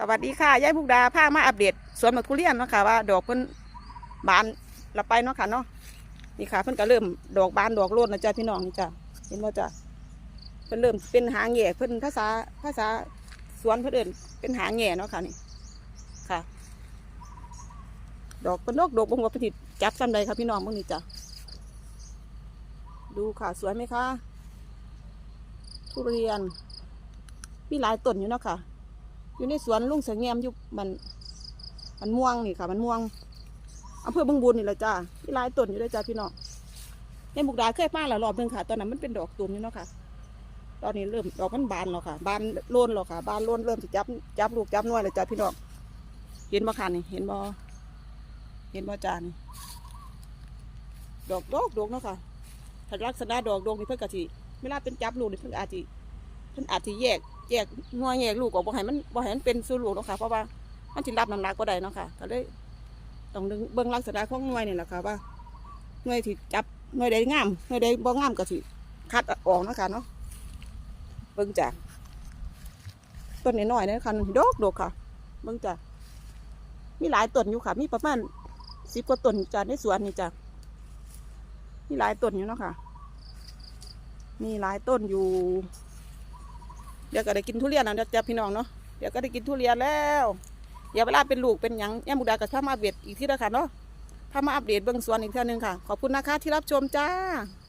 สวัสดีค่ะยายบุกดาพามาอัปเดตสวนมะทุเรียนเนาะค่ะว่าดอกเพิ่นบานละไปเนาะค่ะเนาะนี่ค่ะเพิ่นก็เริ่มดอกบานดอกโลดนะจ๊ะพี่น้องนี่จ้ะเห็นบ่จ้ะเพิ่นเริ่มเป็นหางแหง่เพิ่นภาษาภาษาสวนเพิ่นเอินเป็นหางแหง่เนาะค่ะนี่ค่ะ ดอกเป็นดอกดอกบงว่าเพิ่นสิจับซ้ำใดค่ะพี่น้องเบิ่งนี่จ้ะดูค่ะสวยไหมคะทุเรียนมีหลายต้นอยู่เนาะค่ะ อยู่ในสวนลุงเสงแงมอยู่มันมันม่วงนี่ค่ะ มันม่วงอำเภอบึงบุญนี่แหละจ้ามีหลายต้นอยู่เลยจ้าพี่น้องในบุกดาเคยมาแล้วรอบหนึงค่ะ ตอนนั้นมันเป็นดอกตุ่มอยู่เนาะค่ะ ตอนนี้เริ่มดอกมันบานแล้วค่ะ บานโลนแล้วค่ะ บานโลนเริ่มจะจับจับลูกจับน้อยเลยจ้าพี่น้อง เห็นบ่ค่ะนี่ เห็นบ่เห็นบ่จ้านี่ดอกดอกดอกเนาะค่ะถ้าลักษณะดอกดอกนี่เพิ่นกะสิเวลาเป็นจับลูกนี่เพิ่นอาจสิเพิ่นอาจสิแยก แยกงอแยกลูกออกบ่ให้มันบ่ให้มันเป็นสู่ลูกเนาะค่ะเพราะว่ามันสิรับน้ำหนักบ่ได้เนาะค่ะก็เลยต้องดึงเบิ่งลักษณะของหน่วยนี่แหละค่ะว่าหน่วยที่จับหน่วยใดงามหน่วยใดบ่งามก็สิคัดออกเนาะค่ะเนาะเบิ่งจ้ะต้นน้อยๆนี่ค่ะดอกดกค่ะ เบิ่งจ้ะมีหลายต้นอยู่ค่ะ มีประมาณ10กว่าต้นจ้ะในสวนนี่จ้ะมีหลายต้นอยู่เนาะค่ะ มีหลายต้นอยู่ เดี๋ยวก็ได้กินทุเรียนนะเดี๋ยวจะพี่น้องเนาะเดี๋ยวก็ได้กินทุเรียนแล้วเดี๋ยวเวลาเป็นลูกเป็นหยังแย่มุกดาก็ถ้ามาอัปเดตอีกทีละค่ะเนาะถ้ามาอัปเดตเบื้องสวนอีกเท่านึงค่ะ ขอบคุณนะคะที่รับชมจ้า